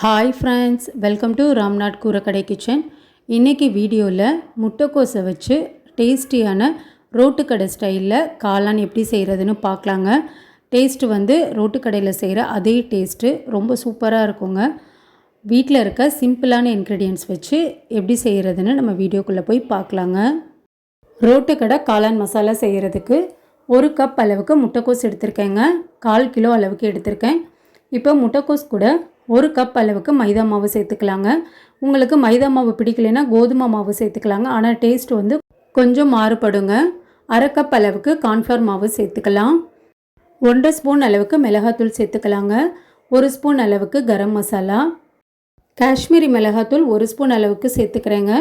Hi friends welcome to Ramnath Koorakadai kitchen இன்றைக்கி வீடியோவில் முட்டைக்கோஸை வச்சு டேஸ்டியான ரோட்டுக்கடை ஸ்டைலில் காளான் எப்படி செய்கிறதுன்னு பார்க்கலாங்க. டேஸ்ட்டு வந்து ரோட்டுக்கடையில் செய்கிற அதே டேஸ்ட்டு ரொம்ப சூப்பராக இருக்குங்க. வீட்டில் இருக்க சிம்பிளான இன்க்ரீடியன்ஸ் வச்சு எப்படி செய்கிறதுன்னு நம்ம வீடியோக்குள்ளே போய் பார்க்கலாங்க. ரோட்டுக்கடை காளான் மசாலா செய்கிறதுக்கு ஒரு கப் அளவுக்கு முட்டைக்கோஸ் எடுத்திருக்கேங்க. கால் கிலோ அளவுக்கு எடுத்திருக்கேன். இப்போ முட்டைக்கோஸ் கூட ஒரு கப் அளவுக்கு மைதா மாவு சேர்த்துக்கலாங்க. உங்களுக்கு மைதா மாவு பிடிக்கலைன்னா கோதுமை மாவு சேர்த்துக்கலாங்க. ஆனால் டேஸ்ட் வந்து கொஞ்சம் மாறுபடுங்க. அரை கப் அளவுக்கு கார்ன்ஃப்ளவர் மாவு சேர்த்துக்கலாம். ஒன்றரை ஸ்பூன் அளவுக்கு மிளகாத்தூள் சேர்த்துக்கலாங்க. ஒரு ஸ்பூன் அளவுக்கு கரம் மசாலா. காஷ்மீரி மிளகாத்தூள் ஒரு ஸ்பூன் அளவுக்கு சேர்த்துக்கிறேங்க.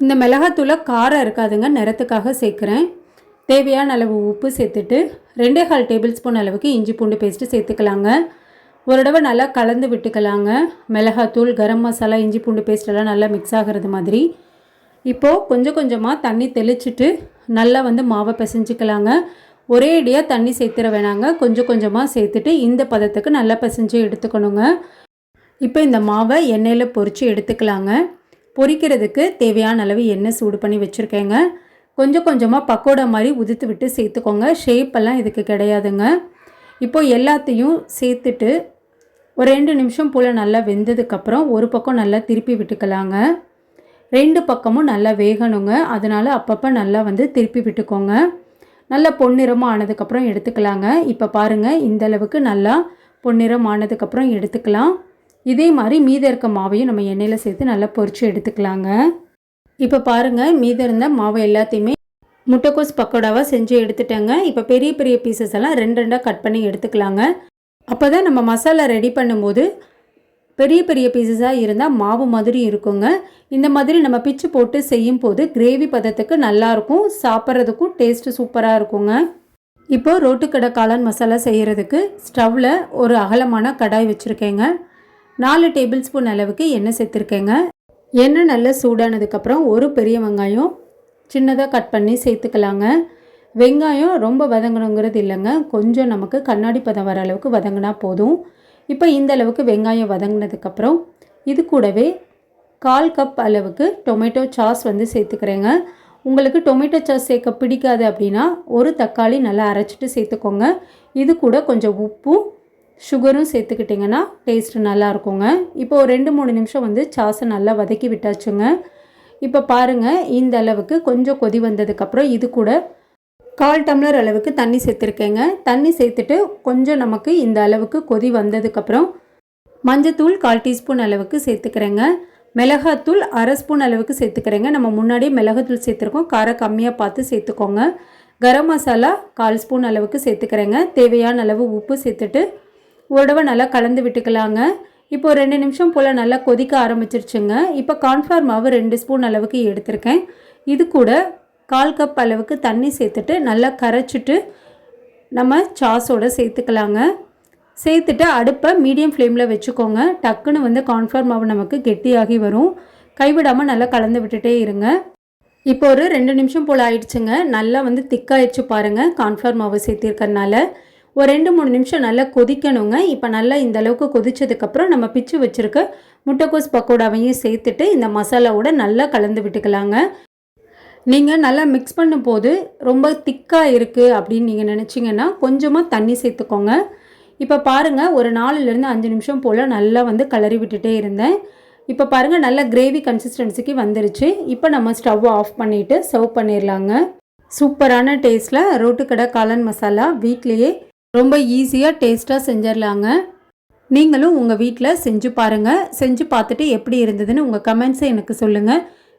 இந்த மிளகாத்தூளை காரம் இருக்காதுங்க. நிறத்துக்காக சேர்க்குறேன். தேவையான அளவு உப்பு சேர்த்துட்டு ரெண்டே கால் டேபிள் ஸ்பூன் அளவுக்கு இஞ்சி பூண்டு பேஸ்ட்டு சேர்த்துக்கலாங்க. ஒரு தடவை நல்லா கலந்து விட்டுக்கலாங்க. மிளகாத்தூள் கரம் மசாலா இஞ்சி பூண்டு பேஸ்டெல்லாம் நல்லா மிக்ஸ் ஆகிறது மாதிரி. இப்போது கொஞ்சம் கொஞ்சமாக தண்ணி தெளிச்சிட்டு நல்லா வந்து மாவை பிசைஞ்சிக்கலாங்க. ஒரே அடியாக தண்ணி சேர்த்துற வேணாங்க. கொஞ்சம் கொஞ்சமாக சேர்த்துட்டு இந்த பதத்துக்கு நல்லா பிசைஞ்சு எடுத்துக்கணுங்க. இப்போ இந்த மாவை எண்ணெயில் பொரித்து எடுத்துக்கலாங்க. பொரிக்கிறதுக்கு தேவையான அளவு எண்ணெய் சூடு பண்ணி வச்சுருக்கேங்க. கொஞ்சம் கொஞ்சமாக பக்கோடா மாதிரி உதுத்து விட்டு சேர்த்துக்கோங்க. ஷேப்பெல்லாம் இதுக்கு கிடையாதுங்க. இப்போது எல்லாத்தையும் சேர்த்துட்டு ஒரு ரெண்டு நிமிஷம் போல் நல்லா வெந்ததுக்கப்புறம் ஒரு பக்கம் நல்லா திருப்பி விட்டுக்கலாங்க. ரெண்டு பக்கமும் நல்லா வேகணுங்க. அதனால் அப்பப்போ நல்லா வந்து திருப்பி விட்டுக்கோங்க. நல்லா பொன்னிறமாக ஆனதுக்கப்புறம் எடுத்துக்கலாங்க. இப்போ பாருங்கள் இந்தளவுக்கு நல்லா பொன்னிறம் ஆனதுக்கப்புறம் எடுத்துக்கலாம். இதே மாதிரி மீத இருக்க மாவையும் நம்ம எண்ணெயில் சேர்த்து நல்லா பொரித்து எடுத்துக்கலாங்க. இப்போ பாருங்கள் மீத இருந்த மாவை எல்லாத்தையுமே முட்டைக்கோஸ் பக்கோடாவாக செஞ்சு எடுத்துட்டேங்க. இப்போ பெரிய பெரிய பீசஸ் எல்லாம் ரெண்டு ரெண்டாக கட் பண்ணி எடுத்துக்கலாங்க. அப்போ தான் நம்ம மசாலா ரெடி பண்ணும்போது பெரிய பெரிய பீசஸாக இருந்தால் மாவு மாதிரி இருக்குங்க. இந்த மாதிரி நம்ம பிச்சு போட்டு செய்யும் போது கிரேவி பதத்துக்கு நல்லாயிருக்கும். சாப்பிட்றதுக்கும் டேஸ்ட்டு சூப்பராக இருக்குங்க. இப்போது ரோட்டுக்கடை காளான் மசாலா செய்கிறதுக்கு ஸ்டவ்வில் ஒரு அகலமான கடாய் வச்சுருக்கேங்க. நாலு டேபிள் ஸ்பூன் அளவுக்கு எண்ணெய் சேர்த்துருக்கேங்க. எண்ணெய் நல்லா சூடானதுக்கப்புறம் ஒரு பெரிய வெங்காயம் சின்னதாக கட் பண்ணி சேர்த்துக்கலாங்க. வெங்காயம் ரொம்ப வதங்கணுங்கிறது இல்லைங்க. கொஞ்சம் நமக்கு கண்ணாடி பதம் வர அளவுக்கு வதங்கினா போதும். இப்போ இந்த அளவுக்கு வெங்காயம் வதங்கினதுக்கப்புறம் இது கூடவே கால் கப் அளவுக்கு டொமேட்டோ சாஸ் வந்து சேர்த்துக்கிறேங்க. உங்களுக்கு டொமேட்டோ சாஸ் சேர்க்க பிடிக்காது அப்படின்னா ஒரு தக்காளி நல்லா அரைச்சிட்டு சேர்த்துக்கோங்க. இது கூட கொஞ்சம் உப்பும் சுகரும் சேர்த்துக்கிட்டிங்கன்னா டேஸ்ட்டு நல்லா இருக்குங்க. இப்போ ஒரு ரெண்டு மூணு நிமிஷம் வந்து சாஸை நல்லா வதக்கி விட்டாச்சுங்க. இப்போ பாருங்கள் இந்த அளவுக்கு கொஞ்சம் கொதி வந்ததுக்கப்புறம் இது கூட கால் டம்ளர் அளவுக்கு தண்ணி சேர்த்துருக்கேங்க. தண்ணி சேர்த்துட்டு கொஞ்சம் நமக்கு இந்த அளவுக்கு கொதி வந்ததுக்கப்புறம் மஞ்சத்தூள் கால் டீஸ்பூன் அளவுக்கு சேர்த்துக்கிறேங்க. மிளகாத்தூள் அரை ஸ்பூன் அளவுக்கு சேர்த்துக்கிறேங்க. நம்ம முன்னாடியே மிளகாத்தூள் சேர்த்துருக்கோம். காரம் கம்மியாக பார்த்து சேர்த்துக்கோங்க. கரம் மசாலா கால் ஸ்பூன் அளவுக்கு சேர்த்துக்கிறேங்க. தேவையான அளவு உப்பு சேர்த்துட்டு ஒரு தடவை நல்லா கலந்து விட்டுக்கலாங்க. இப்போ ரெண்டு நிமிஷம் போல் நல்லா கொதிக்க ஆரம்பிச்சிருச்சுங்க. இப்போ கார்ன்ஃப்ளவர் மாவு ரெண்டு ஸ்பூன் அளவுக்கு எடுத்திருக்கேன். இது கூட கால் கப் அளவுக்கு தண்ணி சேர்த்துட்டு நல்லா கரைச்சிட்டு நம்ம சாஸோடு சேர்த்துக்கலாங்க. சேர்த்துட்டு அடுப்பை மீடியம் ஃப்ளேமில் வச்சுக்கோங்க. டக்குன்னு வந்து கார்ன்ஃப்ளவர் மாவு நமக்கு கெட்டியாகி வரும். கைவிடாமல் நல்லா கலந்து விட்டுட்டே இருங்க. இப்போ ஒரு ரெண்டு நிமிஷம் போல் ஆயிடுச்சுங்க. நல்லா வந்து திக்காயிடுச்சு பாருங்கள் கார்ன்ஃப்ளவர் மாவு சேர்த்திருக்கறனால ஒரு ரெண்டு மூணு நிமிஷம் நல்லா கொதிக்கணுங்க. இப்போ நல்லா இந்த அளவுக்கு கொதிச்சதுக்கப்புறம் நம்ம பிச்சு வச்சுருக்க முட்டைக்கோஸ் பக்கோடாவையும் சேர்த்துட்டு இந்த மசாலாவோட நல்லா கலந்து விட்டுக்கலாங்க. நீங்கள் நல்லா மிக்ஸ் பண்ணும் போது ரொம்ப திக்காக இருக்குது அப்படின்னு நீங்கள் நினச்சிங்கன்னா கொஞ்சமாக தண்ணி சேர்த்துக்கோங்க. இப்போ பாருங்கள் ஒரு நாலுலேருந்து அஞ்சு நிமிஷம் போல் நல்லா வந்து கலரி விட்டுட்டே இருந்தேன். இப்போ பாருங்கள் நல்ல கிரேவி கன்சிஸ்டன்சிக்கு வந்துருச்சு. இப்போ நம்ம ஸ்டவ்வை ஆஃப் பண்ணிவிட்டு சர்வ் பண்ணிடலாங்க சூப்பரான டேஸ்ட்டில் ரோட்டுக்கடை காளான் மசாலா வீட்லேயே ரொம்ப ஈஸியாக டேஸ்ட்டாக செஞ்சிடலாங்க நீங்களும் உங்கள் வீட்டில் செஞ்சு பாருங்கள் செஞ்சு பார்த்துட்டு எப்படி இருந்ததுன்னு உங்கள் கமெண்ட்ஸை எனக்கு சொல்லுங்கள்